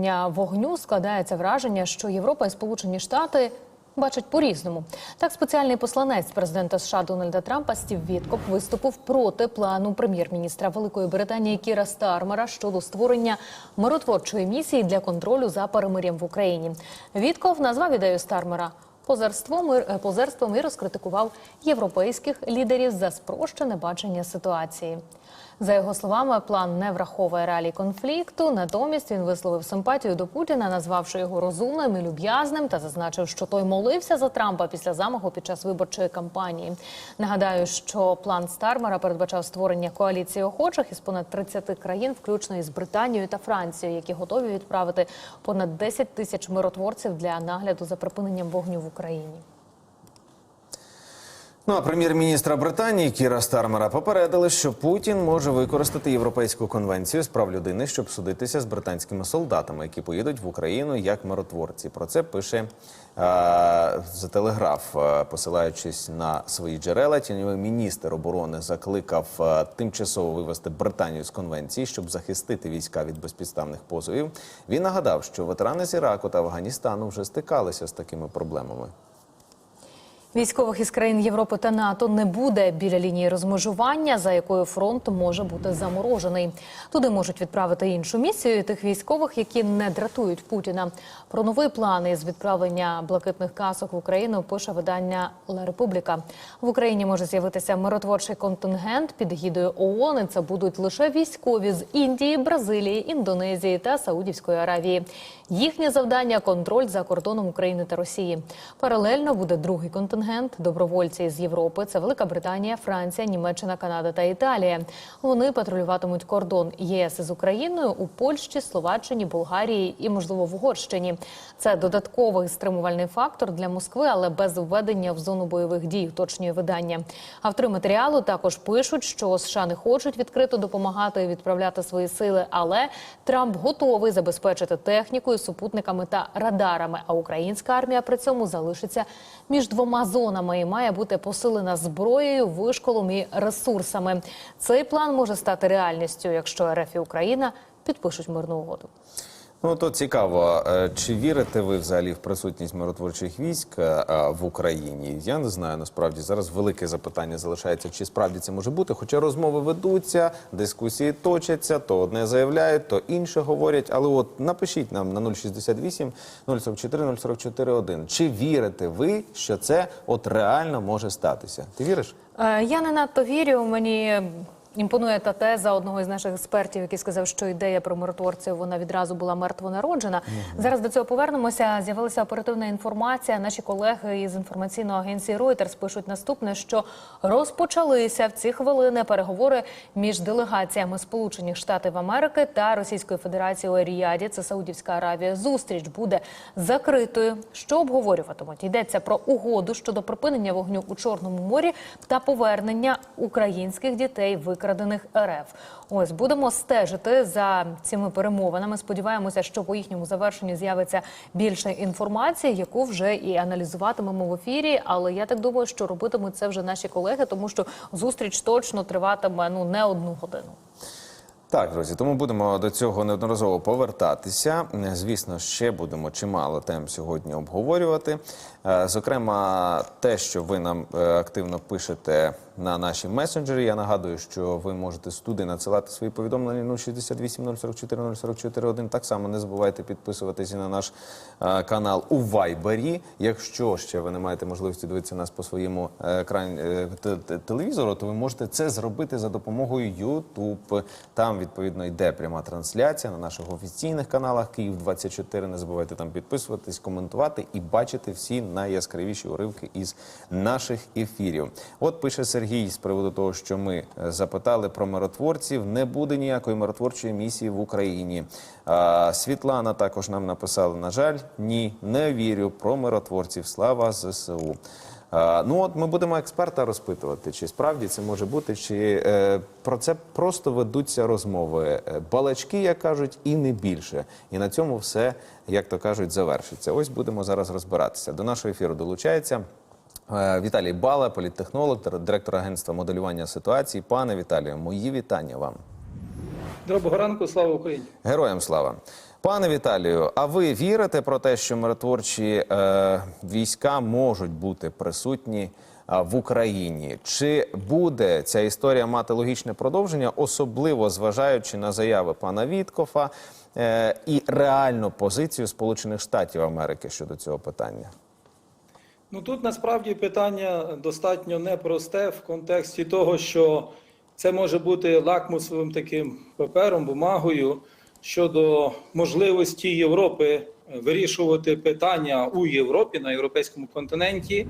припинення вогню складається враження, що Європа і Сполучені Штати. Бачать по-різному. Так, спеціальний посланець президента США Дональда Трампа Стів Віткоп виступив проти плану прем'єр-міністра Великої Британії Кіра Стармера щодо створення миротворчої місії для контролю за перемир'ям в Україні. Вітков назвав ідею Стармера позерством, е, позерством і розкритикував європейських лідерів за спрощене бачення ситуації. За його словами, план не враховує реалій конфлікту. Натомість він висловив симпатію до Путіна, назвавши його розумним і люб'язним, та зазначив, що той молився за Трампа після замаху під час виборчої кампанії. Нагадаю, що план Стармера передбачав створення коаліції охочих із понад 30 країн, включно із Британією та Францією, які готові відправити понад 10 тисяч миротворців для нагляду за припиненням вогню в Україні. Ну а прем'єр-міністра Британії Кіра Стармера попередили, що Путін може використати європейську конвенцію з прав людини, щоб судитися з британськими солдатами, які поїдуть в Україну як миротворці. Про це пише е, за телеграф, е, посилаючись на свої джерела. Тіньовий міністр оборони закликав е, тимчасово вивести Британію з конвенції, щоб захистити війська від безпідставних позовів. Він нагадав, що ветерани з Іраку та Афганістану вже стикалися з такими проблемами. Військових із країн Європи та НАТО не буде біля лінії розмежування, за якою фронт може бути заморожений. Туди можуть відправити іншу місію тих військових, які не дратують Путіна. Про новий план із відправлення блакитних касок в Україну пише видання Ла Републіка. В Україні може з'явитися миротворчий контингент під гідою ООН. І Це будуть лише військові з Індії, Бразилії, Індонезії та Саудівської Аравії. Їхнє завдання контроль за кордоном України та Росії. Паралельно буде другий контингент добровольці з Європи. Це Велика Британія, Франція, Німеччина, Канада та Італія. Вони патрулюватимуть кордон ЄС із Україною у Польщі, Словаччині, Болгарії і, можливо, в Угорщині. Це додатковий стримувальний фактор для Москви, але без введення в зону бойових дій. Уточнює видання. Автори матеріалу також пишуть, що США не хочуть відкрито допомагати відправляти свої сили, але Трамп готовий забезпечити технікою, супутниками та радарами. А українська армія при цьому залишиться між двома зонами і має бути посилена зброєю, вишколом і ресурсами. Цей план може стати реальністю, якщо РФ і Україна підпишуть мирну угоду. Ну то цікаво, Е, чи вірите ви взагалі в присутність миротворчих військ е, е, в Україні? Я не знаю. Насправді зараз велике запитання залишається, чи справді це може бути. Хоча розмови ведуться, дискусії точаться, то одне заявляють, то інше говорять. Але от напишіть нам на 068 044 044 1. Чи вірите ви, що це от реально може статися? Ти віриш? Я не надто вірю. Мені імпонує та теза одного із наших експертів, який сказав, що ідея про миротворців вона відразу була мертвонароджена. Зараз до цього повернемося. З'явилася оперативна інформація. Наші колеги із інформаційної агенції Reuters пишуть наступне, що розпочалися в ці хвилини переговори між делегаціями Сполучених Штатів Америки та Російської Федерації у Ріаді. Це Саудівська Аравія. Зустріч буде закритою. Що обговорюватимуть? Йдеться про угоду щодо припинення вогню у Чорному морі та повернення українських дітей, викрадених РФ. Ось будемо стежити за цими перемовинами. Сподіваємося, що по їхньому завершенню з'явиться більше інформації, яку вже і аналізуватимемо в ефірі. Але я так думаю, що робитимуть це вже наші колеги, тому що зустріч точно триватиме ну не одну годину. Так, друзі, тому будемо до цього неодноразово повертатися. Звісно, ще будемо чимало тем сьогодні обговорювати. Е, Зокрема, те, що ви нам е, активно пишете на наші месенджері. Я нагадую, що ви можете туди надсилати свої повідомлення 068 044 044 1. Так само не забувайте підписуватися на наш е, канал у Вайбері. Якщо ще ви не маєте можливості дивитися нас по своєму екрані те- те- телевізору, то ви можете це зробити за допомогою YouTube. Там відповідно йде пряма трансляція на наших офіційних каналах Київ 24 Не забувайте там підписуватись, коментувати і бачити всі найяскравіші уривки із наших ефірів. От пише Сергій з приводу того, що ми е, запитали про миротворців. Не буде ніякої миротворчої місії в Україні. А, Світлана також нам написала: на жаль, ні, не вірю про миротворців. Слава ЗСУ. А, Ну от ми будемо експерта розпитувати, чи справді це може бути, чи е, про це просто ведуться розмови. Е, Балачки, як кажуть, і не більше. І на цьому все, як то кажуть, завершиться. Ось будемо зараз розбиратися. До нашого ефіру долучається. е, Віталій Бала, політтехнолог, директор агентства моделювання ситуації. Пане Віталію, мої вітання вам. Доброго ранку, слава Україні. Героям слава. Пане Віталію, а ви вірите про те, що миротворчі е, війська можуть бути присутні а, в Україні? Чи буде ця історія мати логічне продовження, особливо зважаючи на заяви пана Віткофа е, і реальну позицію Сполучених Штатів Америки щодо цього питання? Ну тут насправді питання достатньо непросте в контексті того, що це може бути лакмусовим таким папером, бумагою щодо можливості Європи вирішувати питання у Європі на європейському континенті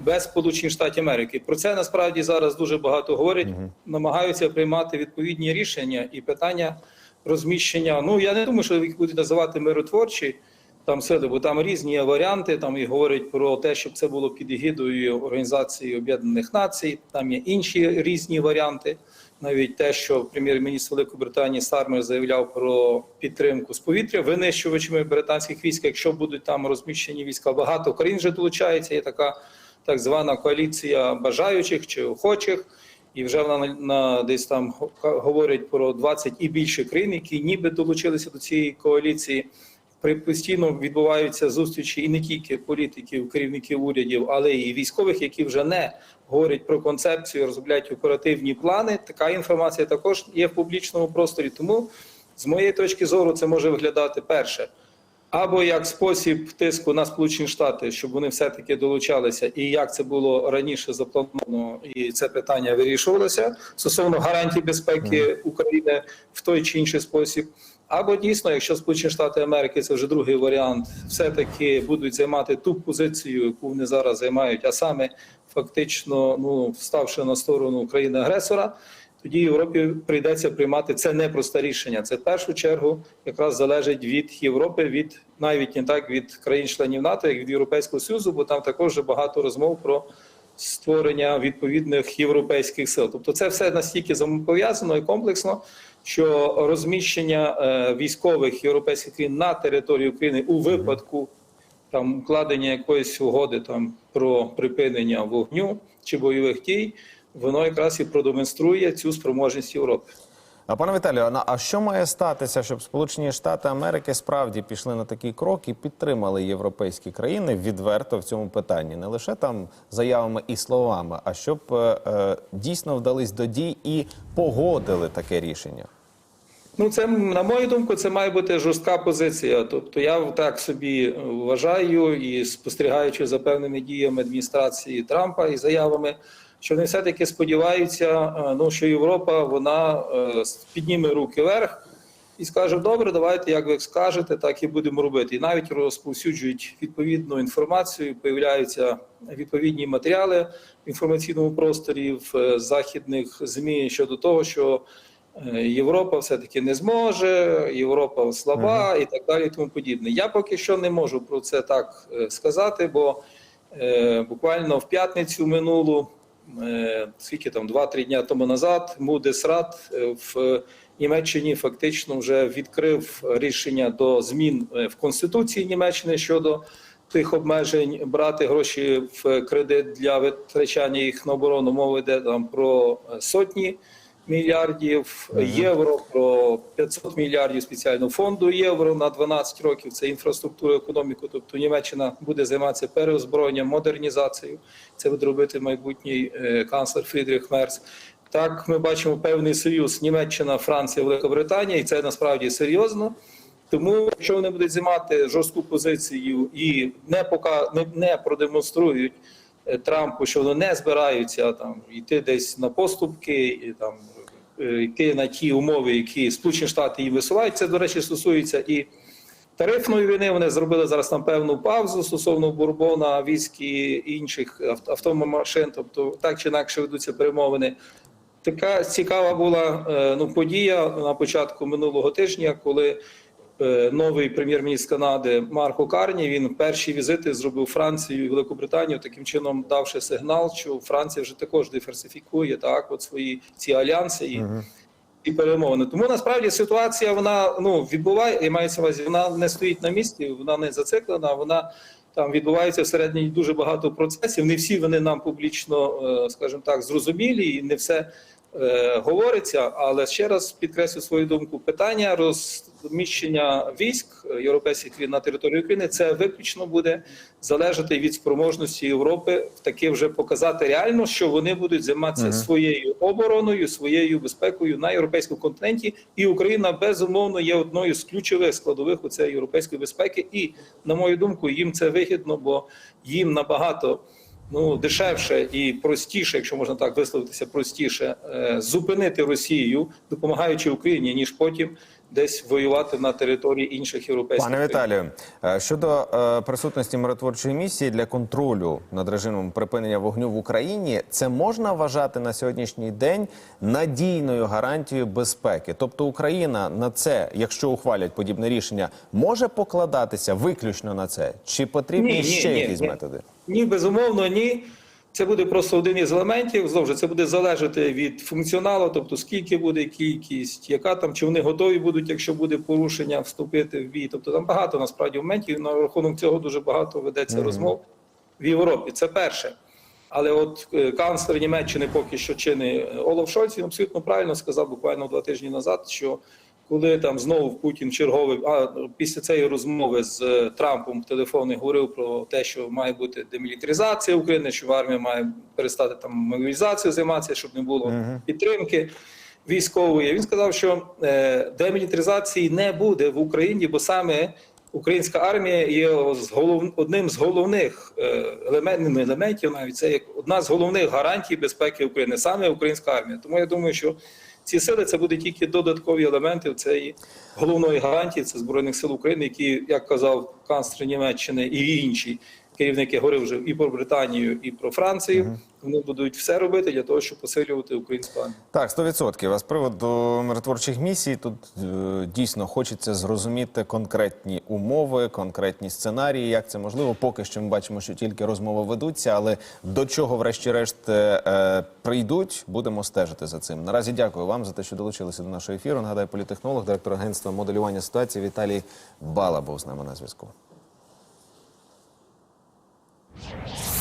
без Сполучених Штатів Америки. Про це насправді зараз дуже багато говорять, намагаються приймати відповідні рішення і питання розміщення. Ну я не думаю, що їх будуть називати миротворчі там сили, бо там різні варіанти. Там і говорять про те, щоб це було під егідою Організації Об'єднаних Націй. Там є інші різні варіанти. Навіть те, що прем'єр-міністр Великої Британії Стармер заявляв про підтримку з повітря винищувачами британських військ, якщо будуть там розміщені війська. Багато країн вже долучається. Є така так звана коаліція бажаючих чи охочих. І вже вона на, на десь там го- говорять про 20 і більше країн, які ніби долучилися до цієї коаліції. Постійно відбуваються зустрічі і не тільки політиків, керівників урядів, але і військових, які вже не говорять про концепцію, розробляють оперативні плани. Така інформація також є в публічному просторі. Тому, з моєї точки зору, це може виглядати перше. Або як спосіб тиску на Сполучені Штати, щоб вони все-таки долучалися, і як це було раніше заплановано, і це питання вирішувалося стосовно гарантій безпеки України в той чи інший спосіб. Або дійсно, якщо Сполучені Штати Америки це вже другий варіант, все-таки будуть займати ту позицію, яку вони зараз займають, а саме фактично ну ставши на сторону країни-агресора, тоді Європі прийдеться приймати це непросте рішення. Це в першу чергу якраз залежить від Європи, від навіть не так від країн-членів НАТО, як від Європейського Союзу, бо там також багато розмов про створення відповідних європейських сил. Тобто, це все настільки взаємопов'язано і комплексно, що розміщення е, військових європейських країн на території України у випадку там укладення якоїсь угоди там про припинення вогню чи бойових дій, воно якраз і продемонструє цю спроможність Європи. А пане Віталію, а- що має статися, щоб Сполучені Штати Америки справді пішли на такий крок і підтримали європейські країни відверто в цьому питанні, не лише там заявами і словами, а щоб е, е, дійсно вдались до дій і погодили таке рішення? Ну, це на мою думку, це має бути жорстка позиція. Тобто, я так собі вважаю і спостерігаючи за певними діями адміністрації Трампа і заявами, що вони все-таки сподіваються, е, ну що Європа вона е, підніме руки вверх і скаже: добре, давайте, як ви скажете, так і будемо робити. І навіть розповсюджують відповідну інформацію, появляються відповідні матеріали в інформаційному просторі в е, західних змі щодо того, що. Європа все-таки не зможе, Європа слаба і так далі, і тому подібне. Я поки що не можу про це так сказати, бо е, буквально в п'ятницю минулу, скільки там, 2-3 дня тому назад, Мудесрат Рад в Німеччині фактично вже відкрив рішення до змін е, в Конституції Німеччини щодо тих обмежень брати гроші в кредит для витрачання їх на оборону. Мова йде там про е, сотні мільярдів євро, про 500 мільярдів спеціального фонду євро на 12 років. Це інфраструктура, економіку. Тобто Німеччина буде займатися переозброєнням, модернізацією. Це буде робити майбутній е, канцлер Фрідріх Мерц. Так, ми бачимо певний союз Німеччина, Франція, Велика Британія, і це насправді серйозно. Тому, якщо вони будуть займати жорстку позицію і не пока не, не продемонструють Трампу, що вони не збираються там йти десь на поступки, і там е, йти на ті умови, які Сполучені Штати їм висувають. Це, до речі, стосується і тарифної війни. Вони зробили зараз там певну паузу стосовно бурбона, війські і інших авт- автомашин. Тобто так чи інакше ведуться перемовини. Така цікава була е, ну, подія на початку минулого тижня, коли е, новий прем'єр-міністр Канади Марко Карні він перші візити зробив Францію і Велику Британію, таким чином давши сигнал, що Франція вже також диверсифікує так, от свої ці альянси і, і перемовини. Тому насправді ситуація вона ну відбуває, я маю на увазі, вона не стоїть на місці, вона не зациклена, вона. Там відбувається всередині дуже багато процесів. Не всі вони нам публічно, е, скажімо так, зрозумілі, і не все е, говориться. Але ще раз підкреслю свою думку: питання розміщення військ е, європейських на території України це виключно буде залежати від спроможності Європи таки вже показати реально, що вони будуть займатися своєю обороною, своєю безпекою на європейському континенті, і Україна безумовно є одною з ключових складових у цієї європейської безпеки. І на мою думку, їм це вигідно, бо їм набагато ну дешевше і простіше, якщо можна так висловитися, простіше е, зупинити Росію, допомагаючи Україні, ніж потім десь воювати на території інших європейських Пане. Віталію, е, щодо е, присутності миротворчої місії для контролю над режимом припинення вогню в Україні, це можна вважати на сьогоднішній день надійною гарантією безпеки. Тобто Україна на це, якщо ухвалять подібне рішення, може покладатися виключно на це, чи потрібні Ні, ні, ще ні, якісь ні. методи? Ні, безумовно, ні. Це буде просто один із елементів. Знову ж це буде залежати від функціоналу, тобто скільки буде кількість, яка там, чи вони готові будуть, якщо буде порушення, вступити в бій. Тобто там багато насправді моментів. На рахунок цього дуже багато ведеться розмов в Європі. Це перше. Але от е, канцлер Німеччини поки що чинний Олаф Шольц, він абсолютно правильно сказав буквально два тижні назад, що коли там знову Путін черговий, а після цієї розмови з е, Трампом в телефоні говорив про те, що має бути демілітаризація України, що армія має перестати там мобілізацією займатися, щоб не було підтримки військової. Він сказав, що е, демілітаризації не буде в Україні, бо саме українська армія є з голов... одним з головних е, елементів, елементів, навіть це як одна з головних гарантій безпеки України, саме українська армія. Тому я думаю, що ці сили це будуть тільки додаткові елементи в цієї головної гарантії. Це збройних сил України, які, як казав канцлер Німеччини і інші керівники, говорив вже і про Британію, і про Францію. Вони будуть все робити для того, щоб посилювати українську армію. Так, 100%. А з приводу миротворчих місій тут е, дійсно хочеться зрозуміти конкретні умови, конкретні сценарії. Як це можливо? Поки що ми бачимо, що тільки розмови ведуться, але до чого, врешті-решт, е, е, прийдуть, будемо стежити за цим. Наразі дякую вам за те, що долучилися до нашого ефіру. Нагадаю, політехнолог, директор агентства моделювання ситуації Віталій Бала був з нами на зв'язку. you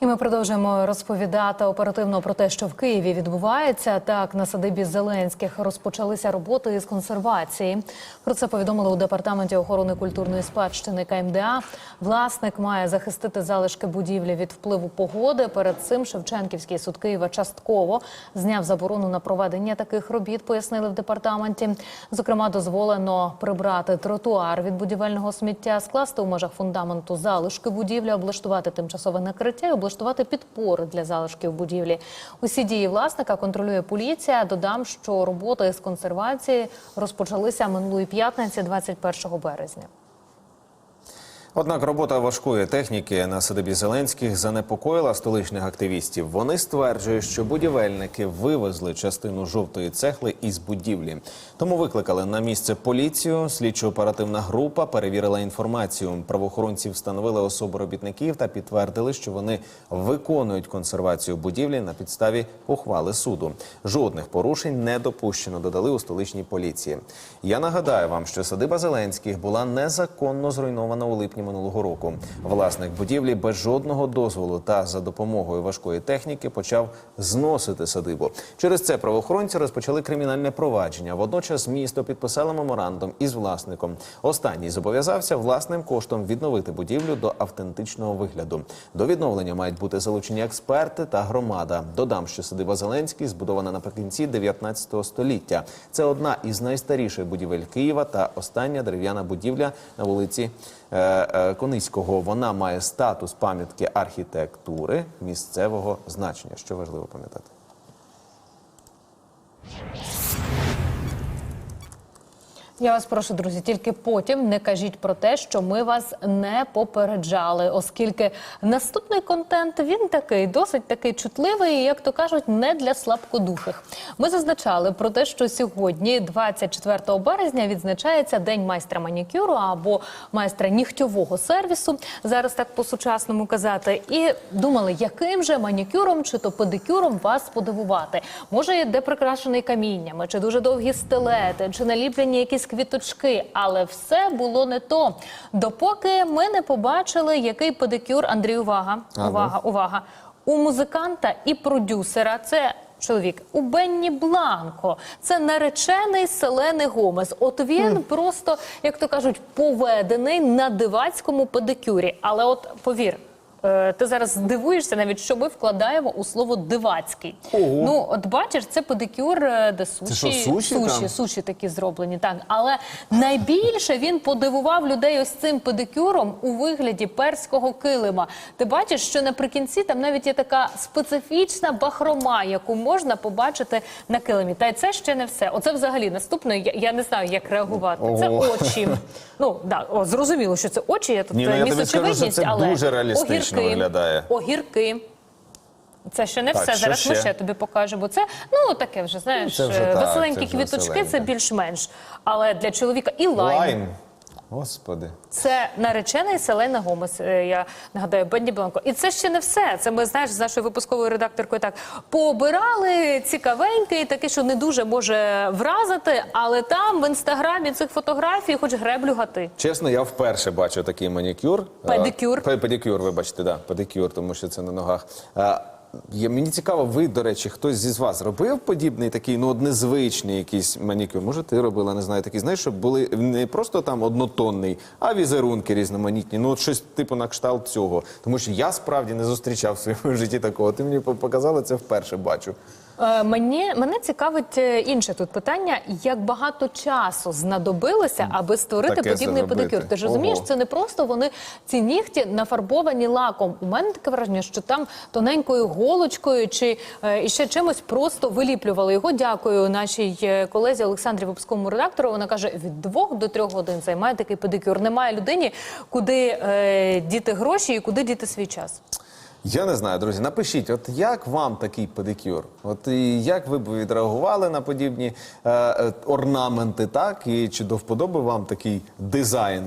І ми продовжуємо розповідати оперативно про те, що в Києві відбувається. Так на садибі Зеленських розпочалися роботи із консервації. Про це повідомили у департаменті охорони культурної спадщини КМДА. Власник має захистити залишки будівлі від впливу погоди. Перед цим Шевченківський суд Києва частково зняв заборону на проведення таких робіт. Пояснили в департаменті. Зокрема, дозволено прибрати тротуар від будівельного сміття, скласти у межах фундаменту залишки будівлі, облаштувати тимчасове накриття і облаштувати підпори для залишків будівлі. Усі дії власника контролює поліція. Додам, що роботи з консервації розпочалися минулої п'ятниці, 21 березня. Однак робота важкої техніки на садибі Зеленських занепокоїла столичних активістів. Вони стверджують, що будівельники вивезли частину жовтої цехли із будівлі. Тому викликали на місце поліцію. Слідчо-оперативна група перевірила інформацію. Правоохоронці встановили особу робітників та підтвердили, що вони виконують консервацію будівлі на підставі ухвали суду. Жодних порушень не допущено. Додали у столичній поліції. Я нагадаю вам, що садиба Зеленських була незаконно зруйнована у липні минулого року. Власник будівлі без жодного дозволу та за допомогою важкої техніки почав зносити садибу. Через це правоохоронці розпочали кримінальне провадження. Водночас місто підписало меморандум із власником. Останній зобов'язався власним коштом відновити будівлю до автентичного вигляду. До відновлення мають бути залучені експерти та громада. Додам, що садиба Зеленський збудована наприкінці 19 століття. Це одна із найстаріших будівель Києва та остання дерев'яна будівля на вулиці е, е, Кониського. Вона має статус пам'ятки архітектури місцевого значення. Що важливо пам'ятати. Я вас прошу, друзі, тільки потім не кажіть про те, що ми вас не попереджали, оскільки наступний контент він такий досить такий чутливий, як то кажуть, не для слабкодухих. Ми зазначали про те, що сьогодні, 24 березня, відзначається день майстра манікюру або майстра нігтьового сервісу. Зараз так по-сучасному казати. І думали, яким же манікюром чи то педикюром вас подивувати. Може, де прикрашений каміннями, чи дуже довгі стилети, чи наліплені якісь квіточки, але все було не то. Допоки ми не побачили, який педикюр Андрій, увага, увага, увага. у музиканта і продюсера. Це чоловік у Бенні Бланко. Це наречений Селени Гомес. От він просто, як то кажуть, поведений на дивацькому педикюрі. Але от повір. Е, Ти зараз здивуєшся навіть, що ми вкладаємо у слово дивацький. Ого. Ну, от бачиш, це педикюр, е, де суші, що, суші суші, там? суші такі зроблені. Так, але найбільше він подивував людей ось цим педикюром у вигляді перського килима. Ти бачиш, що наприкінці там навіть є така специфічна бахрома, яку можна побачити на килимі. Та й це ще не все. Оце взагалі наступне. Я, я не знаю, як реагувати. Це очі. Ну да, о, зрозуміло, що це очі. Я тут Ні, ну, е, я тобі скажу, що це але дуже реалістично огірки, виглядає. Огірки. Це ще не Так, все. що Зараз ми ще? ще тобі покажемо. Бо це ну таке вже знаєш, це вже е, так, веселенькі це вже квіточки. Це веселеньке. більш-менш. Але для чоловіка і лайм. Лайм. Господи. Це наречений Селена Гомес. е, Я нагадаю, Бенні Бланко. І це ще не все. Це ми знаєш з нашою випусковою редакторкою так пообирали цікавенький, такий, що не дуже може вразити, але там в інстаграмі цих фотографій, хоч греблю гати. Чесно, я вперше бачу такий манікюр. Педикюр. Е, пе- Педикюр, вибачте, да, педикюр, тому що це на ногах. Є- Мені цікаво, ви, до речі, хтось зі вас робив подібний такий, ну, незвичний якийсь манікюр. Може, ти робила, не знаю, такий, знаєш, щоб були не просто там однотонний, а візерунки різноманітні. Ну, от щось типу на кшталт цього. Тому що я справді не зустрічав в своєму житті такого. Ти мені показала це вперше бачу. Е, Мені мене цікавить е, інше тут питання: як багато часу знадобилося, аби створити Таке подібний зробити. педикюр. Ти ж розумієш, Ого. це не просто вони ці нігті нафарбовані лаком. У мене таке враження, що там тоненькою голочкою чи е, іще чимось просто виліплювали його. Дякую нашій е, колезі Олександрі випусковому редактору. Вона каже: від двох до трьох годин займає такий педикюр. Немає людині, куди е, діти гроші і куди діти свій час. Я не знаю, друзі. Напишіть, от як вам такий педикюр? От і як ви б відреагували на подібні е, е, орнаменти, так? І чи до вподоби вам такий дизайн